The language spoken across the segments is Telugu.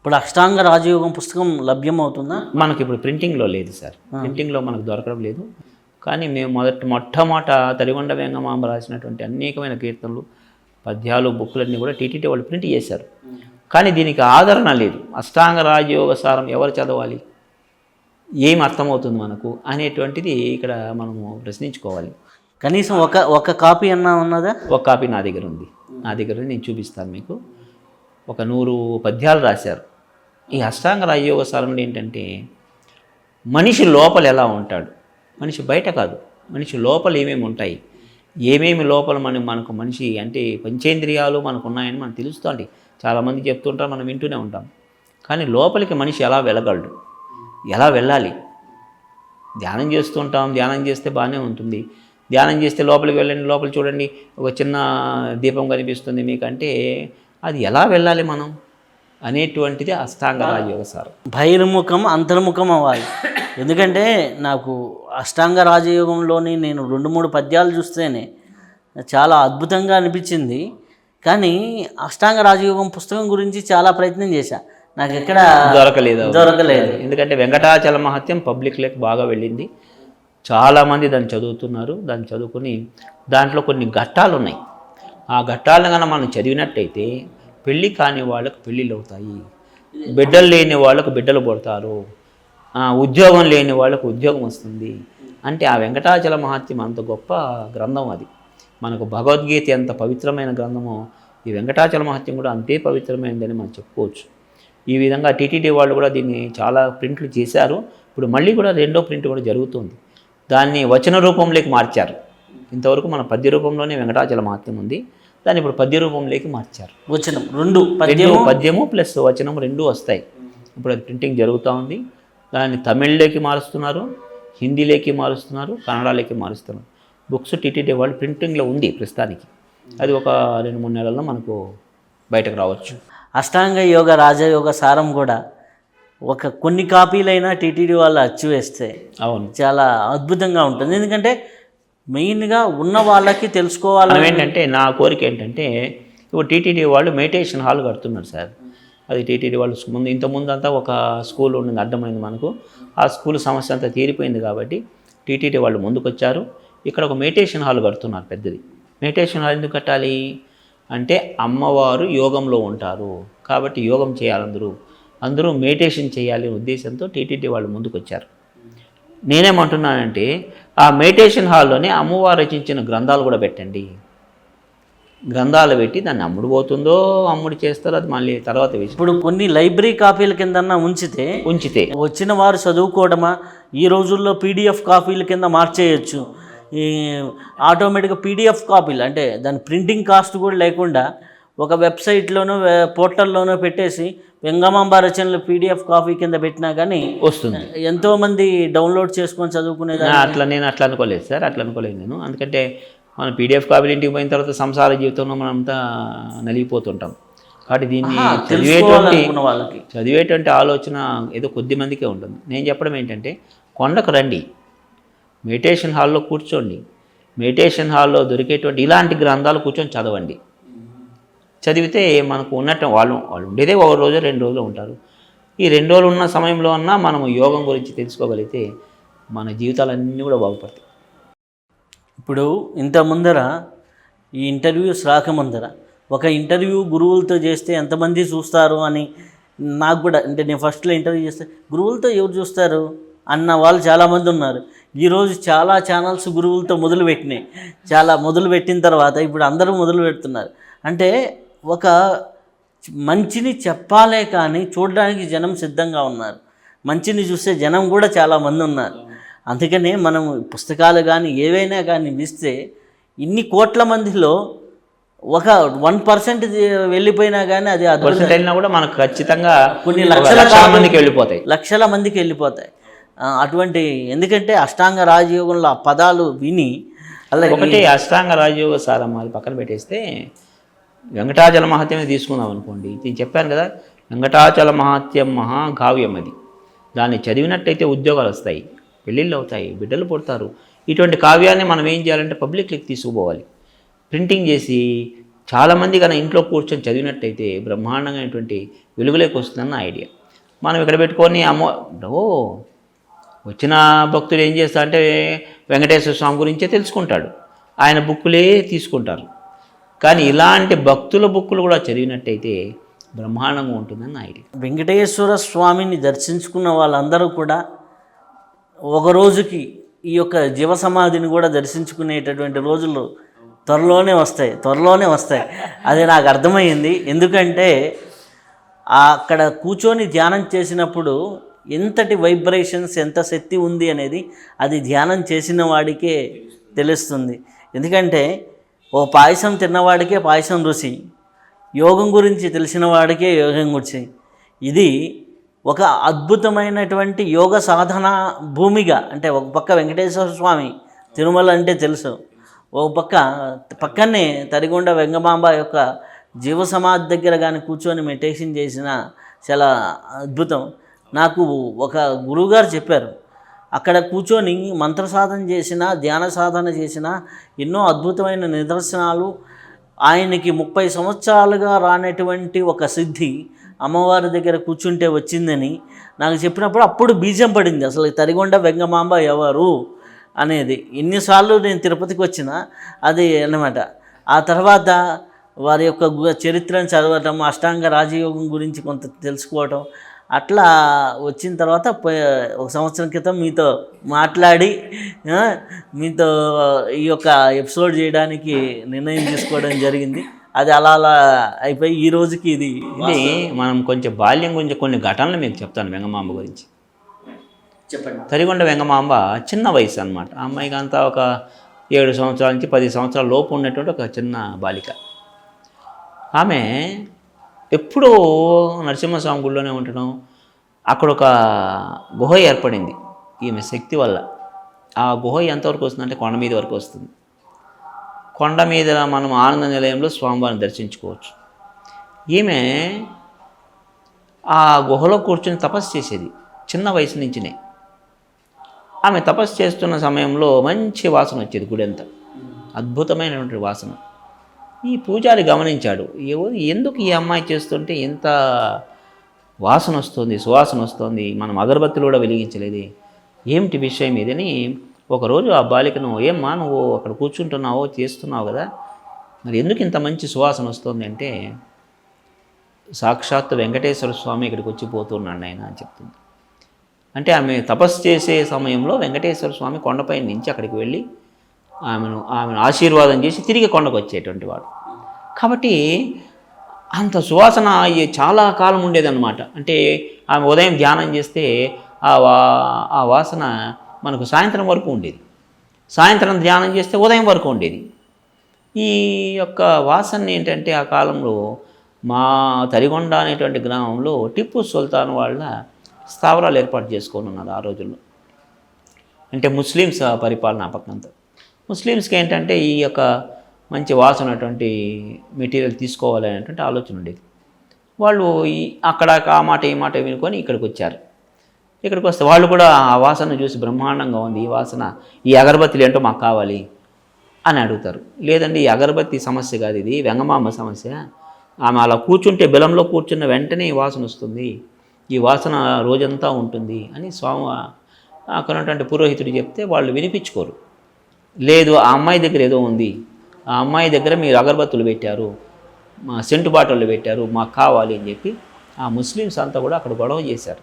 ఇప్పుడు అష్టాంగ రాజయోగం పుస్తకం లభ్యమవుతుందా? మనకి ఇప్పుడు ప్రింటింగ్లో లేదు సార్. ప్రింటింగ్లో మనకు దొరకడం లేదు. కానీ మేము మొదట మొట్టమొదట తడిగొండ వెంగమాంబ రాసినటువంటి అనేకమైన కీర్తనలు పద్యాలు బుక్కులన్నీ కూడా టీటీటీ వాళ్ళు ప్రింట్ చేశారు. కానీ దీనికి ఆదరణ లేదు. అష్టాంగ రాజయోగ సారం ఎవరు చదవాలి? ఏం అర్థమవుతుంది మనకు అనేటువంటిది ఇక్కడ మనము ప్రశ్నించుకోవాలి. కనీసం ఒక ఒక కాపీ అన్నా ఉన్నదా? ఒక కాపీ నా దగ్గర ఉంది. నా దగ్గర నేను చూపిస్తాను మీకు. ఒక నూరు పద్యాలు రాశారు. ఈ అష్టాంగ రాజయోగ సారంలో ఏంటంటే మనిషి లోపల ఎలా ఉంటాడు? మనిషి బయట కాదు. మనిషి లోపల ఏమేమి ఉంటాయి? ఏమేమి లోపల మన మనకు మనిషి అంటే పంచేంద్రియాలు మనకు ఉన్నాయని మనం తెలుస్తుంది. చాలామంది చెప్తుంటారు మనం వింటూనే ఉంటాం. కానీ లోపలికి మనిషి ఎలా వెళ్ళగలడు? ఎలా వెళ్ళాలి? ధ్యానం చేస్తుంటాం. ధ్యానం చేస్తే బాగానే ఉంటుంది. ధ్యానం చేస్తే లోపలికి వెళ్ళండి లోపల చూడండి. ఒక చిన్న దీపం కనిపిస్తుంది మీకంటే. అది ఎలా వెళ్ళాలి మనం? అనేటువంటిది అష్టాంగ రాజయోగ సారం. బహిర్ముఖం అంతర్ముఖం అవ్వాలి. ఎందుకంటే నాకు అష్టాంగ రాజయోగంలోని నేను రెండు మూడు పద్యాలు చూస్తేనే చాలా అద్భుతంగా అనిపించింది. కానీ అష్టాంగ రాజయోగం పుస్తకం గురించి చాలా ప్రయత్నం చేశా. నాకు ఎక్కడ దొరకలేదు దొరకలేదు. ఎందుకంటే వెంకటాచల మహత్యం పబ్లిక్లోకి బాగా వెళ్ళింది. చాలామంది దాన్ని చదువుతున్నారు. దాన్ని చదువుకుని దాంట్లో కొన్ని ఘట్టాలు ఉన్నాయి ఆ ఘట్టాలను కనుక మనం చదివినట్టయితే పెళ్ళి కాని వాళ్ళకు పెళ్ళిళ్ళు అవుతాయి. బిడ్డలు లేని వాళ్ళకు బిడ్డలు పుడతారు. ఉద్యోగం లేని వాళ్ళకు ఉద్యోగం వస్తుంది. అంటే ఆ వెంకటాచల మహాత్యం అంత గొప్ప గ్రంథం అది. మనకు భగవద్గీత ఎంత పవిత్రమైన గ్రంథమో ఈ వెంకటాచల మహత్యం కూడా అంతే పవిత్రమైనదని మనం చెప్పుకోవచ్చు. ఈ విధంగా టీటీడీ వాళ్ళు కూడా దీన్ని చాలా ప్రింట్లు చేశారు. ఇప్పుడు మళ్ళీ కూడా రెండో ప్రింట్ కూడా జరుగుతుంది. దాన్ని వచన రూపంలోకి మార్చారు. ఇంతవరకు మన పద్య రూపంలోనే వెంకటాచల మహత్యం ఉంది. దాన్ని ఇప్పుడు పద్య రూపంలోకి మార్చారు. వచ్చిన రెండు రెండు పద్యము పద్యము ప్లస్ వచనం రెండు వస్తాయి. ఇప్పుడు అది ప్రింటింగ్ జరుగుతూ ఉంది. దాన్ని తమిళ్ళోకి మారుస్తున్నారు హిందీలోకి మారుస్తున్నారు కన్నడలోకి మారుస్తున్నారు. బుక్స్ టీటీడీ వాళ్ళు ప్రింటింగ్లో ఉంది ప్రస్తుతానికి. అది ఒక రెండు మూడు నెలల్లో మనకు బయటకు రావచ్చు. అష్టాంగ యోగ రాజయోగ సారం కూడా ఒక కొన్ని కాపీలైనా టీటీడీ వాళ్ళు అచ్చు వేస్తే అవును. చాలా అద్భుతంగా ఉంటుంది. ఎందుకంటే మెయిన్గా ఉన్న వాళ్ళకి తెలుసుకోవాలని ఏంటంటే నా కోరిక ఏంటంటే ఇప్పుడు టీటీడీ వాళ్ళు మెడిటేషన్ హాల్ కడుతున్నారు సార్. అది టీటీడీ వాళ్ళు ముందు ఇంతకుముందు అంతా ఒక స్కూల్ ఉండింది అడ్డమైంది మనకు. ఆ స్కూల్ సమస్య అంతా తీరిపోయింది కాబట్టి టీటీడీ వాళ్ళు ముందుకొచ్చారు. ఇక్కడ ఒక మెడిటేషన్ హాల్ కడుతున్నారు పెద్దది. మెడిటేషన్ హాల్ ఎందుకు కట్టాలి? అంటే అమ్మవారు యోగంలో ఉంటారు. కాబట్టి యోగం చేయాలి అందరూ. అందరూ మెడిటేషన్ చేయాలి ఉద్దేశంతో టీటీడీ వాళ్ళు ముందుకొచ్చారు. నేనేమంటున్నానంటే ఆ మెడిటేషన్ హాల్లోనే అమ్మవారు రచించిన గ్రంథాలు కూడా పెట్టండి. గ్రంథాలు పెట్టి దాన్ని అమ్ముడు పోతుందో అమ్ముడు చేస్తారో అది మళ్ళీ తర్వాత ఇప్పుడు కొన్ని లైబ్రరీ కాపీల కిందన్నా ఉంచితే ఉంచితే. వచ్చిన వారు చదువుకోవడమా? ఈ రోజుల్లో పీడిఎఫ్ కాపీల కింద మార్చేయచ్చు. ఈ ఆటోమేటిక్గా పీడిఎఫ్ కాపీలు అంటే దాని ప్రింటింగ్ కాస్ట్ కూడా లేకుండా ఒక వెబ్సైట్లోనో పోర్టల్లోనో పెట్టేసి వెంగమాంబ రచనలు పీడిఎఫ్ కాపీ కింద పెట్టినా కానీ వస్తుంది. ఎంతోమంది డౌన్లోడ్ చేసుకొని చదువుకునేదా అట్లా నేను అట్లా అనుకోలేదు సార్ అట్లా అనుకోలేదు నేను. ఎందుకంటే మనం పీడిఎఫ్ కాపీలు ఇంటికి పోయిన తర్వాత సంసార జీవితంలో మనం అంతా నలిగిపోతుంటాం. కాబట్టి దీన్ని చదివేటువంటి వాళ్ళకి. చదివేటువంటి ఆలోచన ఏదో కొద్ది మందికే ఉంటుంది. నేను చెప్పడం ఏంటంటే కొండకు రండి. మెడిటేషన్ హాల్లో కూర్చోండి. మెడిటేషన్ హాల్లో దొరికేటువంటి ఇలాంటి గ్రంథాలు కూర్చొని చదవండి. చదివితే మనకు ఉన్నట్టు వాళ్ళు వాళ్ళు ఉండేదే ఒక రోజు రెండు రోజులు ఉంటారు. ఈ రెండు రోజులు ఉన్న సమయంలో అన్నా మనము యోగం గురించి తెలుసుకోగలిగితే మన జీవితాలన్నీ కూడా బాగుపడతాయి. ఇప్పుడు ఇంత ముందర ఈ ఇంటర్వ్యూస్ రాకముందర ఒక ఇంటర్వ్యూ గురువులతో చేస్తే ఎంతమంది చూస్తారు అని నాకు కూడా అంటే నేను ఫస్ట్లో ఇంటర్వ్యూ చేస్తే గురువులతో ఎవరు చూస్తారు అన్న వాళ్ళు చాలామంది ఉన్నారు. ఈరోజు చాలా ఛానల్స్ గురువులతో మొదలుపెట్టినాయి. చాలా మొదలు పెట్టిన తర్వాత ఇప్పుడు అందరూ మొదలు పెడుతున్నారు అంటే ఒక మంచిని చెప్పాలే కానీ చూడడానికి జనం సిద్ధంగా ఉన్నారు. మంచిని చూస్తే జనం కూడా చాలామంది ఉన్నారు. అందుకనే మనం పుస్తకాలు కానీ ఏవైనా కానీ ఇస్తే ఇన్ని కోట్ల మందిలో ఒక వన్ పర్సెంట్ వెళ్ళిపోయినా కానీ అది పర్సెంట్ అయినా కూడా మనకు ఖచ్చితంగా కొన్ని లక్షల మందికి వెళ్ళిపోతాయి. లక్షల మందికి వెళ్ళిపోతాయి. అటువంటి ఎందుకంటే అష్టాంగ రాజయోగంలో ఆ పదాలు విని అలాగే ఒకటి అష్టాంగ రాజయోగ సారం అది పక్కన పెట్టేస్తే వెంకటాచల మహాత్యమే తీసుకుందాం అనుకోండి. నేను చెప్పాను కదా వెంకటాచల మహాత్యం మహాకావ్యం అది. దాన్ని చదివినట్టయితే ఉద్యోగాలు వస్తాయి పెళ్ళిళ్ళు అవుతాయి బిడ్డలు పుడతారు. ఇటువంటి కావ్యాన్ని మనం ఏం చేయాలంటే పబ్లిక్కి తీసుకుపోవాలి. ప్రింటింగ్ చేసి చాలామంది కన్నా ఇంట్లో కూర్చొని చదివినట్టయితే బ్రహ్మాండమైనటువంటి వెలుగులోకి వస్తుందన్న ఐడియా. మనం ఇక్కడ పెట్టుకొని అమ్మో ఓ వచ్చిన భక్తులు ఏం చేస్తా అంటే వెంకటేశ్వర స్వామి గురించే తెలుసుకుంటాడు. ఆయన బుక్కులే తీసుకుంటారు. కానీ ఇలాంటి భక్తుల బుక్కులు కూడా చదివినట్టయితే బ్రహ్మాండంగా ఉంటుందని నా ఐడియా. వెంకటేశ్వర స్వామిని దర్శించుకున్న వాళ్ళందరూ కూడా ఒక రోజుకి ఈ యొక్క జీవ సమాధిని కూడా దర్శించుకునేటటువంటి రోజులు త్వరలోనే వస్తాయి త్వరలోనే వస్తాయి. అది నాకు అర్థమైంది ఎందుకంటే అక్కడ కూర్చొని ధ్యానం చేసినప్పుడు ఎంతటి వైబ్రేషన్స్ ఎంత శక్తి ఉంది అనేది అది ధ్యానం చేసిన వాడికే తెలుస్తుంది. ఎందుకంటే ఓ పాయసం తిన్నవాడికే పాయసం రుచి యోగం గురించి తెలిసిన వాడికే యోగం గురించి ఇది ఒక అద్భుతమైనటువంటి యోగ సాధన భూమిగా అంటే ఒక పక్క వెంకటేశ్వర స్వామి తిరుమల అంటే తెలుసు. ఒక పక్క పక్కనే తరిగొండ వెంగమాంబ యొక్క జీవ సమాధి దగ్గర కానీ కూర్చొని మెడిటేషన్ చేసిన చాలా అద్భుతం. నాకు ఒక గురువుగారు చెప్పారు అక్కడ కూర్చొని మంత్ర సాధన చేసిన ధ్యాన సాధన చేసిన ఎన్నో అద్భుతమైన నిదర్శనాలు. ఆయనకి ముప్పై సంవత్సరాలుగా రానటువంటి ఒక సిద్ధి అమ్మవారి దగ్గర కూర్చుంటే వచ్చిందని నాకు చెప్పినప్పుడు అప్పుడు బీజం పడింది. అసలు తరిగొండ వెంగమాంబ ఎవరు అనేది. ఎన్నిసార్లు నేను తిరుపతికి వచ్చిన అది అన్నమాట. ఆ తర్వాత వారి యొక్క చరిత్రను చదవటం అష్టాంగ రాజయోగం గురించి కొంత తెలుసుకోవటం అట్లా వచ్చిన తర్వాత ఒక సంవత్సరం క్రితం మీతో మాట్లాడి మీతో ఈ యొక్క ఎపిసోడ్ చేయడానికి నిర్ణయం తీసుకోవడం జరిగింది. అది అలా అలా అయిపోయి ఈ రోజుకి ఇది ఇది మనం కొంచెం బాల్యం గురించి కొన్ని ఘటనలు మీకు చెప్తాను వెంగమాంబ గురించి. చెప్పండి. తరిగొండ వెంగమాంబ చిన్న వయసు అనమాట ఆ అమ్మాయికి అంతా ఒక ఏడు సంవత్సరాల నుంచి పది సంవత్సరాల లోపు ఉన్నటువంటి ఒక చిన్న బాలిక. ఆమె ఎప్పుడూ నరసింహస్వామి గుడిలోనే ఉండడం అక్కడ ఒక గుహ ఏర్పడింది. ఈమె శక్తి వల్ల. ఆ గుహ ఎంతవరకు వస్తుందంటే కొండ మీద వరకు వస్తుంది. కొండ మీద మనం ఆనంద నిలయంలో స్వామివారిని దర్శించుకోవచ్చు. ఈమె ఆ గుహలో కూర్చొని తపస్సు చేసేది చిన్న వయసు నుంచినే. ఆమె తపస్సు చేస్తున్న సమయంలో మంచి వాసన వచ్చేది గుడి అంతా అద్భుతమైనటువంటి వాసన. ఈ పూజారి గమనించాడు ఎవరు ఎందుకు ఈ అమ్మాయి చేస్తుంటే ఇంత వాసన వస్తుంది సువాసన వస్తుంది మనం అగరబత్తులు కూడా వెలిగించలేదు? ఏమిటి విషయం ఇదని ఒకరోజు ఆ బాలికను ఏమ్మా నువ్వు అక్కడ కూర్చుంటున్నావో చేస్తున్నావు కదా? మరి ఎందుకు ఇంత మంచి సువాసన వస్తుంది? అంటే సాక్షాత్ వెంకటేశ్వర స్వామి ఇక్కడికి వచ్చి పోతున్నాడు ఆయన అని చెప్తుంది. అంటే ఆమె తపస్సు చేసే సమయంలో వెంకటేశ్వర స్వామి కొండపై నుంచి అక్కడికి వెళ్ళి ఆమెను ఆమెను ఆశీర్వాదం చేసి తిరిగి కొండకు వచ్చేటువంటి వాడు. కాబట్టి అంత సువాసన అయ్యే చాలా కాలం ఉండేదన్నమాట. అంటే ఆమె ఉదయం ధ్యానం చేస్తే ఆ వా ఆ వాసన మనకు సాయంత్రం వరకు ఉండేది. సాయంత్రం ధ్యానం చేస్తే ఉదయం వరకు ఉండేది. ఈ యొక్క వాసన ఏంటంటే ఆ కాలంలో మా తరిగొండ అనేటువంటి గ్రామంలో టిప్పు సుల్తాన్ వాళ్ళ స్థావరాలు ఏర్పాటు చేసుకొని ఉన్నారు ఆ రోజుల్లో. అంటే ముస్లిమ్స్ పరిపాలన ఆ ముస్లిమ్స్కి ఏంటంటే ఈ యొక్క మంచి వాసన మెటీరియల్ తీసుకోవాలనేటువంటి ఆలోచన ఉండేది. వాళ్ళు ఈ అక్కడ ఆ మాట ఈ మాట వినుకొని ఇక్కడికి వచ్చారు. ఇక్కడికి వస్తే వాళ్ళు కూడా ఆ వాసన చూసి బ్రహ్మాండంగా ఉంది. ఈ వాసన ఈ అగరబత్తిలు ఏంటో మాకు కావాలి అని అడుగుతారు. లేదండి ఈ అగరబత్తి సమస్య కాదు ఇది వెంగమామ సమస్య. ఆమె అలా కూర్చుంటే బెలంలో కూర్చున్న వెంటనే ఈ వాసన వస్తుంది. ఈ వాసన రోజంతా ఉంటుంది అని స్వామి అక్కడ ఉన్నటువంటి పురోహితుడు చెప్తే వాళ్ళు వినిపించుకోరు. లేదు ఆ అమ్మాయి దగ్గర ఏదో ఉంది. ఆ అమ్మాయి దగ్గర మీరు అగరబత్తులు పెట్టారు మా సెంటు బాటలు పెట్టారు మాకు కావాలి అని చెప్పి ఆ ముస్లిమ్స్ అంతా కూడా అక్కడ గొడవ చేశారు.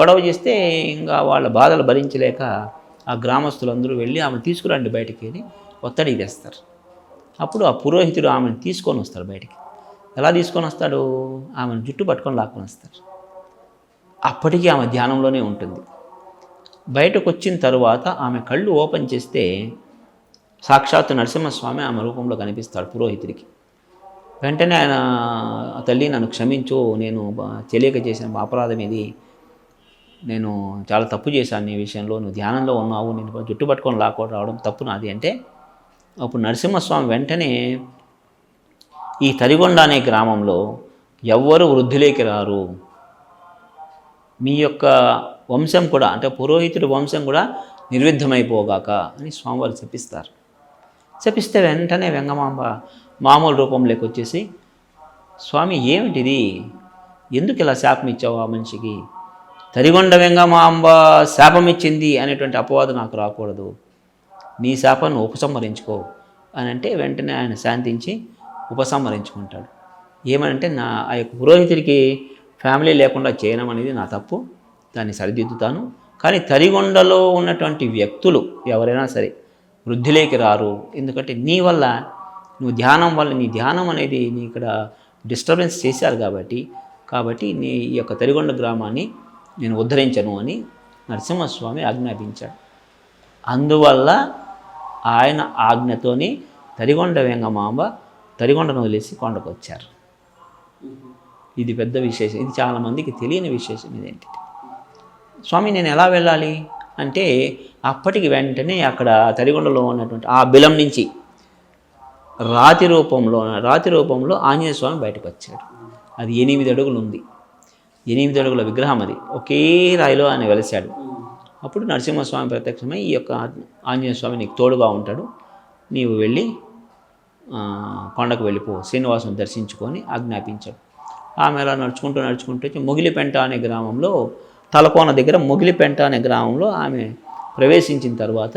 గొడవ చేస్తే ఇంకా వాళ్ళ బాధలు భరించలేక ఆ గ్రామస్తులందరూ వెళ్ళి ఆమెను తీసుకురండి బయటికి అని ఒత్తిడి తెస్తారు అప్పుడు ఆ పురోహితుడు ఆమెను తీసుకొని వస్తాడు బయటికి. ఎలా తీసుకొని వస్తాడు? ఆమెను జుట్టు పట్టుకొని లాక్కొని వస్తారు. అప్పటికీ ఆమె ధ్యానంలోనే ఉంటుంది. బయటకు వచ్చిన తరువాత ఆమె కళ్ళు ఓపెన్ చేస్తే సాక్షాత్తు నరసింహస్వామి ఆమె రూపంలో కనిపిస్తాడు పురోహితుడికి. వెంటనే ఆయన తల్లి నన్ను క్షమించు నేను తెలియక చేసిన అపరాధం ఇది. నేను చాలా తప్పు చేశాను నీ విషయంలో నువ్వు ధ్యానంలో ఉన్నావు నేను జుట్టు పట్టుకొని లాక్కోవడం రావడం తప్పు నాది. అంటే అప్పుడు నరసింహస్వామి వెంటనే ఈ తరిగొండ అనే గ్రామంలో ఎవ్వరు వృద్ధులేకి రారు. మీ యొక్క వంశం కూడా అంటే పురోహితుడి వంశం కూడా నిర్విద్ధమైపోగాక అని స్వామివారు చెప్పిస్తారు. చెప్పిస్తే వెంటనే వెంగమాంబ మామూలు రూపంలోకి వచ్చేసి స్వామి ఏమిటిది? ఎందుకు ఇలా శాపం ఇచ్చావు ఆ మనిషికి? తరిగొండ వెంగమాంబ శాపం ఇచ్చింది అనేటువంటి అపవాదు నాకు రాకూడదు. నీ శాపాన్ని ఉపసంహరించుకో అని అంటే వెంటనే ఆయన శాంతించి ఉపసంహరించుకుంటాడు. ఏమనంటే నా ఆ యొక్క పురోహితుడికి ఫ్యామిలీ లేకుండా చేయడం అనేది నా తప్పు. దాన్ని సరిదిద్దుతాను. కానీ తరిగొండలో ఉన్నటువంటి వ్యక్తులు ఎవరైనా సరే వృద్ధిలోకి రారు. ఎందుకంటే నీ వల్ల నువ్వు ధ్యానం వల్ల నీ ధ్యానం అనేది నీ ఇక్కడ డిస్టర్బెన్స్ చేశారు కాబట్టి కాబట్టి నీ ఈ యొక్క తరిగొండ గ్రామాన్ని నేను ఉద్ధరించను అని నరసింహస్వామి ఆజ్ఞాపించాడు. అందువల్ల ఆయన ఆజ్ఞతోని తరిగొండ వెంగమాంబ తరిగొండను వదిలేసి కొండకు వచ్చారు ఇది పెద్ద విశేషం. ఇది చాలామందికి తెలియని విశేషం ఇదేంటి స్వామి నేను ఎలా వెళ్ళాలి? అంటే అప్పటికి వెంటనే అక్కడ తరిగొండలో ఉన్నటువంటి ఆ బిలం నుంచి రాతి రూపంలో రాతి రూపంలో ఆంజనేయ స్వామి బయటకు వచ్చాడు. అది ఎనిమిది అడుగులు ఉంది. ఎనిమిది అడుగుల విగ్రహం అది. ఒకే రాయిలో ఆయన వెలిశాడు. అప్పుడు నరసింహస్వామి ప్రత్యక్షమై ఈ యొక్క ఆంజనేయ స్వామి నీకు తోడుగా ఉంటాడు. నీవు వెళ్ళి కొండకు వెళ్ళిపో శ్రీనివాసం దర్శించుకొని ఆజ్ఞాపించాడు ఆమె అలా నడుచుకుంటూ నడుచుకుంటూ వచ్చి మొగిలిపెంట అనే గ్రామంలో తలకోన దగ్గర మొగిలిపెంట అనే గ్రామంలో ఆమె ప్రవేశించిన తర్వాత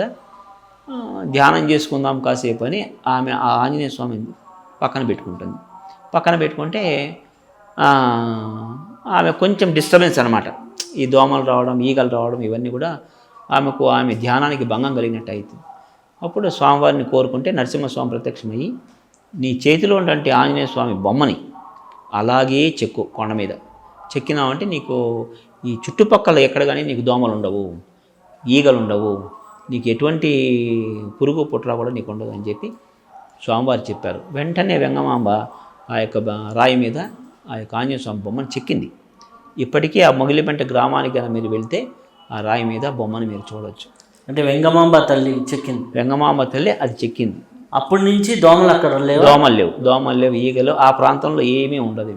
ధ్యానం చేసుకుందాం కాసేపు అని ఆమె ఆ ఆంజనేయ స్వామిని పక్కన పెట్టుకుంటుంది. పక్కన పెట్టుకుంటే ఆమె కొంచెం డిస్టర్బెన్స్ అనమాట ఈ దోమలు రావడం ఈగలు రావడం ఇవన్నీ కూడా ఆమెకు ఆమె ధ్యానానికి భంగం కలిగినట్టు అవుతుంది అప్పుడు స్వామివారిని కోరుకుంటే నరసింహస్వామి ప్రత్యక్షమయ్యి నీ చేతిలో ఉన్నటువంటి ఆంజనేయ స్వామి బొమ్మని అలాగే చెక్కు కొండ మీద. చెక్కినామంటే నీకు ఈ చుట్టుపక్కల ఎక్కడ కానీ నీకు దోమలు ఉండవు ఈగలు ఉండవు నీకు ఎటువంటి పురుగు పుట్ర కూడా నీకు ఉండదు అని చెప్పి స్వామివారు చెప్పారు. వెంటనే వెంగమాంబ ఆ యొక్క రాయి మీద ఆ యొక్క ఆంజనేయ స్వామి బొమ్మను చెక్కింది. ఇప్పటికీ ఆ మొగిలిపెంట గ్రామానికి మీరు వెళ్తే ఆ రాయి మీద బొమ్మను మీరు చూడొచ్చు. అంటే వెంగమాంబ తల్లి చెక్కింది? వెంగమాంబ తల్లి అది చెక్కింది. అప్పటి నుంచి దోమలు అక్కడ లేవు? దోమలు లేవు. దోమలు లేవు ఈగలు ఆ ప్రాంతంలో ఏమీ ఉండదు